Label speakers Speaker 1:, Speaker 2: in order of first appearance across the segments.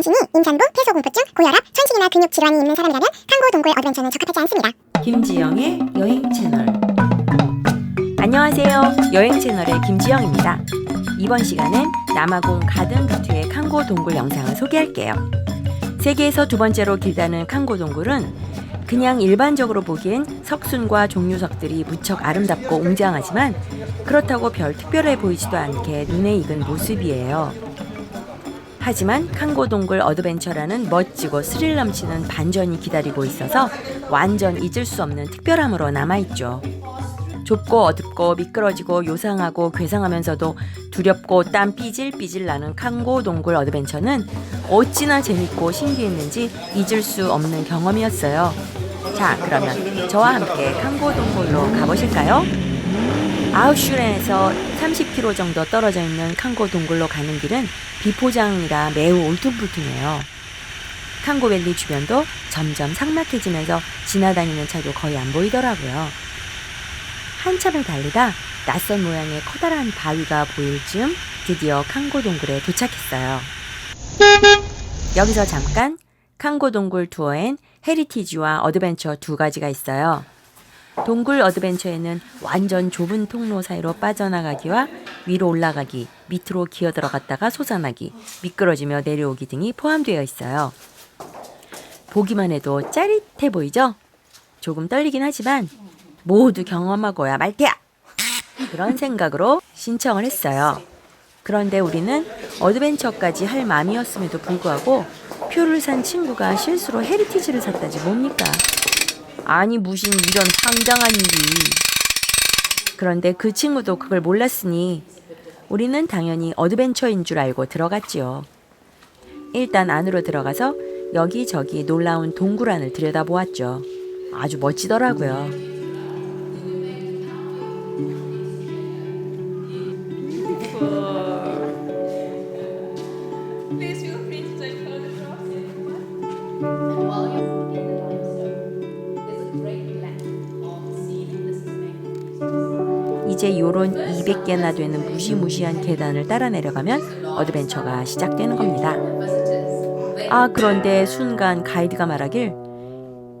Speaker 1: 간신히 임산부, 폐소공포증, 고혈압, 천식이나 근육 질환이 있는 사람이라면 칸고 동굴 어드벤처는 적합하지 않습니다.
Speaker 2: 김지영의 여행 채널. 안녕하세요. 여행 채널의 김지영입니다. 이번 시간엔 남아공 가든 뷰티의 칸고 동굴 영상을 소개할게요. 세계에서 두 번째로 길다는 칸고 동굴은 그냥 일반적으로 보기엔 석순과 종류석들이 무척 아름답고 웅장하지만 그렇다고 별 특별해 보이지도 않게 눈에 익은 모습이에요. 하지만 칸고 동굴 어드벤처라는 멋지고 스릴 넘치는 반전이 기다리고 있어서 완전 잊을 수 없는 특별함으로 남아있죠. 좁고 어둡고 미끄러지고 요상하고 괴상하면서도 두렵고 땀 삐질삐질 나는 칸고 동굴 어드벤처는 어찌나 재밌고 신기했는지 잊을 수 없는 경험이었어요. 자, 그러면 저와 함께 칸고 동굴로 가보실까요? 아우슈렌에서 30km 정도 떨어져 있는 칸고 동굴로 가는 길은 비포장이라 매우 울퉁불퉁해요. 칸고밸리 주변도 점점 삭막해지면서 지나다니는 차도 거의 안 보이더라고요. 한참을 달리다 낯선 모양의 커다란 바위가 보일 즈음 드디어 칸고 동굴에 도착했어요. 여기서 잠깐 칸고 동굴 투어엔 헤리티지와 어드벤처 두 가지가 있어요. 동굴 어드벤처에는 완전 좁은 통로 사이로 빠져나가기와 위로 올라가기, 밑으로 기어 들어갔다가 솟아나기, 미끄러지며 내려오기 등이 포함되어 있어요. 보기만 해도 짜릿해 보이죠? 조금 떨리긴 하지만 모두 경험하고야 말 테야! 그런 생각으로 신청을 했어요. 그런데 우리는 어드벤처까지 할 마음이었음에도 불구하고 표를 산 친구가 실수로 헤리티지를 샀다지 뭡니까? 아니 무슨 이런 황당한 일이. 그런데 그 친구도 그걸 몰랐으니 우리는 당연히 어드벤처인 줄 알고 들어갔지요. 일단 안으로 들어가서 여기저기 놀라운 동굴 안을 들여다보았죠. 아주 멋지더라고요. 이제 요런 200개나 되는 무시무시한 계단을 따라 내려가면 어드벤처가 시작되는 겁니다. 아, 그런데 순간 가이드가 말하길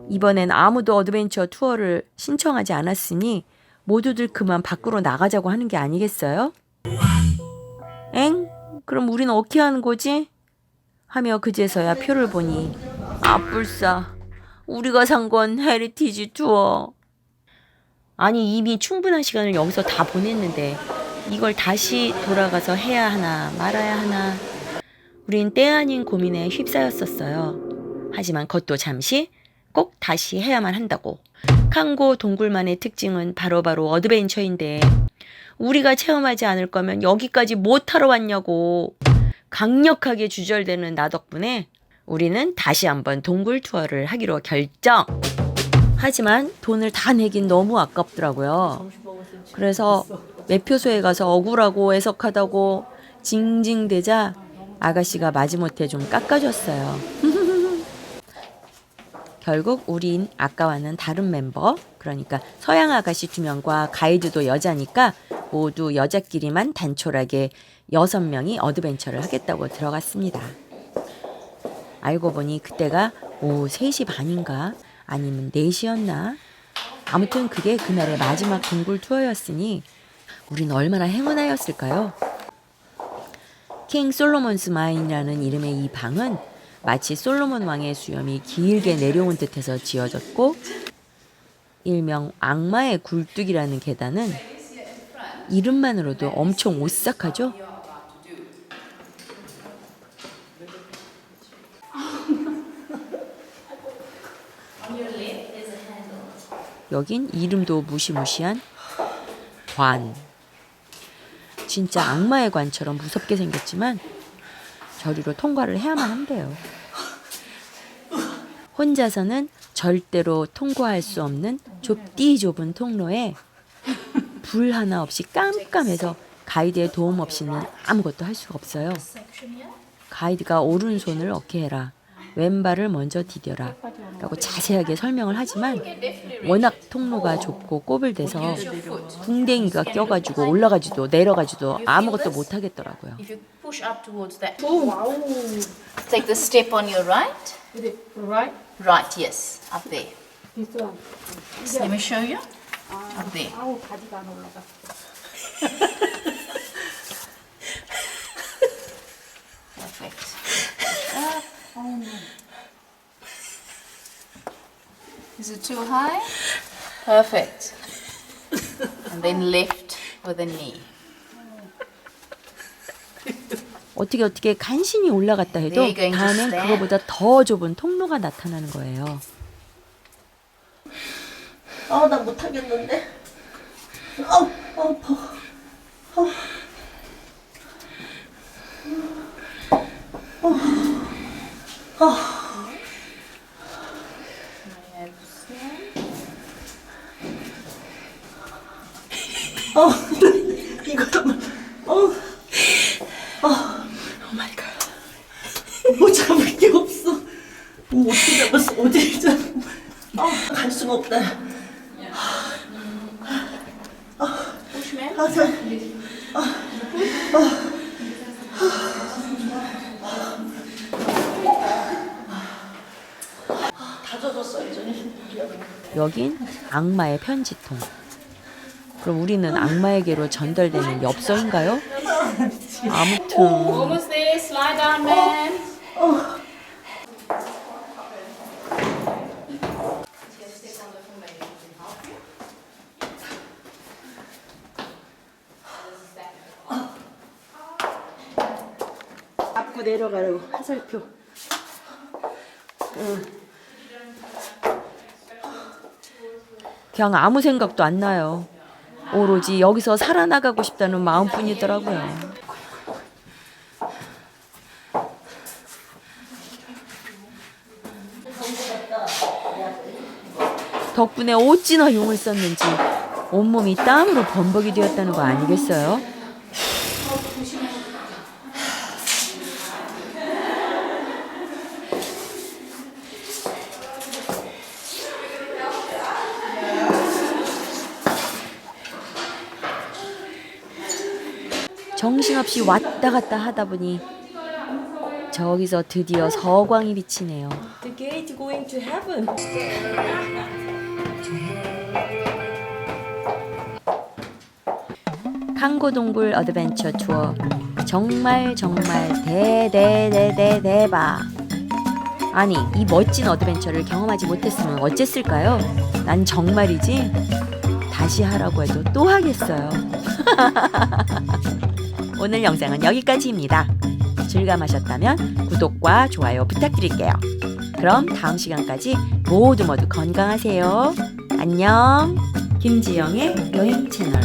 Speaker 2: 이번엔 아무도 어드벤처 투어를 신청하지 않았으니 모두들 그만 밖으로 나가자고 하는 게 아니겠어요? 엥? 그럼 우리는 어떻게 하는 거지? 하며 그제서야 표를 보니 아, 뿔싸. 우리가 산 건 헤리티지 투어. 아니 이미 충분한 시간을 여기서 다 보냈는데 이걸 다시 돌아가서 해야 하나 말아야 하나 우린 때 아닌 고민에 휩싸였었어요. 하지만 그것도 잠시 꼭 다시 해야만 한다고. 칸고 동굴만의 특징은 바로 바로 어드벤처인데 우리가 체험하지 않을 거면 여기까지 못 타러 왔냐고 강력하게 주절되는 나 덕분에 우리는 다시 한번 동굴 투어를 하기로 결정. 하지만 돈을 다 내긴 너무 아깝더라고요. 그래서 매표소에 가서 억울하고 애석하다고 징징대자 아가씨가 마지못해 좀 깎아줬어요. 결국 우린 아까와는 다른 멤버, 그러니까 서양 아가씨 두 명과 가이드도 여자니까 모두 여자끼리만 단촐하게 여섯 명이 어드벤처를 하겠다고 들어갔습니다. 알고 보니 그때가 오후 3시 반인가 아니면 4시였나? 아무튼 그게 그날의 마지막 동굴 투어였으니 우린 얼마나 행운하였을까요? 킹 솔로몬스 마인이라는 이름의 이 방은 마치 솔로몬 왕의 수염이 길게 내려온 듯해서 지어졌고 일명 악마의 굴뚝이라는 계단은 이름만으로도 엄청 오싹하죠? 여긴 이름도 무시무시한 관. 진짜 악마의 관처럼 무섭게 생겼지만 저리로 통과를 해야만 한대요. 혼자서는 절대로 통과할 수 없는 좁디 좁은 통로에 불 하나 없이 깜깜해서 가이드의 도움 없이는 아무것도 할 수가 없어요. 가이드가 오른손을 어깨 해라. 왼발을 먼저 디뎌라. 라고 자세하게 설명을 하지만 워낙 통로가 좁고 꼬불대서 궁뎅이가 껴가지고 올라가지도 내려가지도 아무것도 못 하겠더라고요.
Speaker 3: If you push up towards that. Oh, wow. Take the step on your right.
Speaker 4: Right?
Speaker 3: Right, yes, up there.
Speaker 4: This one.
Speaker 3: Let me show you. Up there.
Speaker 4: 아우, 바지가 안 올라가.
Speaker 3: Perfect. Is it too high? Perfect. And then left with a knee.
Speaker 2: 어떻게 어떻게 간신히 올라갔다 해도
Speaker 3: 네, going to
Speaker 2: 다음엔
Speaker 3: stand.
Speaker 2: 그거보다 더 좁은 통로가 나타나는 거예요.
Speaker 5: 아, 나 못하겠는데. 아우, 아파. 아, 이거 정말, 어, 아, 오 마이 갓. 뭐 잡을 게 없어. 뭐 어떻게 잡았어? 어디 잡? 아, 갈 수가 없다. 아, 저, 이제.
Speaker 2: 여긴 악마의 편지통. 그럼 우리는 악마에게로 전달되는 엽서인가요? 아무튼
Speaker 4: Almost there. Slide down, man.
Speaker 5: 앞고 내려가라고 화살표.
Speaker 2: 그냥 아무 생각도 안 나요. 오로지 여기서 살아나가고 싶다는 마음뿐이더라고요. 덕분에 어찌나 용을 썼는지 온몸이 땀으로 범벅이 되었다는 거 아니겠어요? 정신없이 왔다 갔다 하다 보니 저기서 드디어 서광이 비치네요.
Speaker 6: The gate going to heaven.
Speaker 2: 칸고 동굴 어드벤처 투어 정말 정말 대대대대 대박 아니 이 멋진 어드벤처를 경험하지 못했으면 어쨌을까요? 난 정말이지 다시 하라고 해도 또 하겠어요 오늘 영상은 여기까지입니다. 즐감하셨다면 구독과 좋아요 부탁드릴게요. 그럼 다음 시간까지 모두 모두 건강하세요. 안녕. 김지영의 여행 채널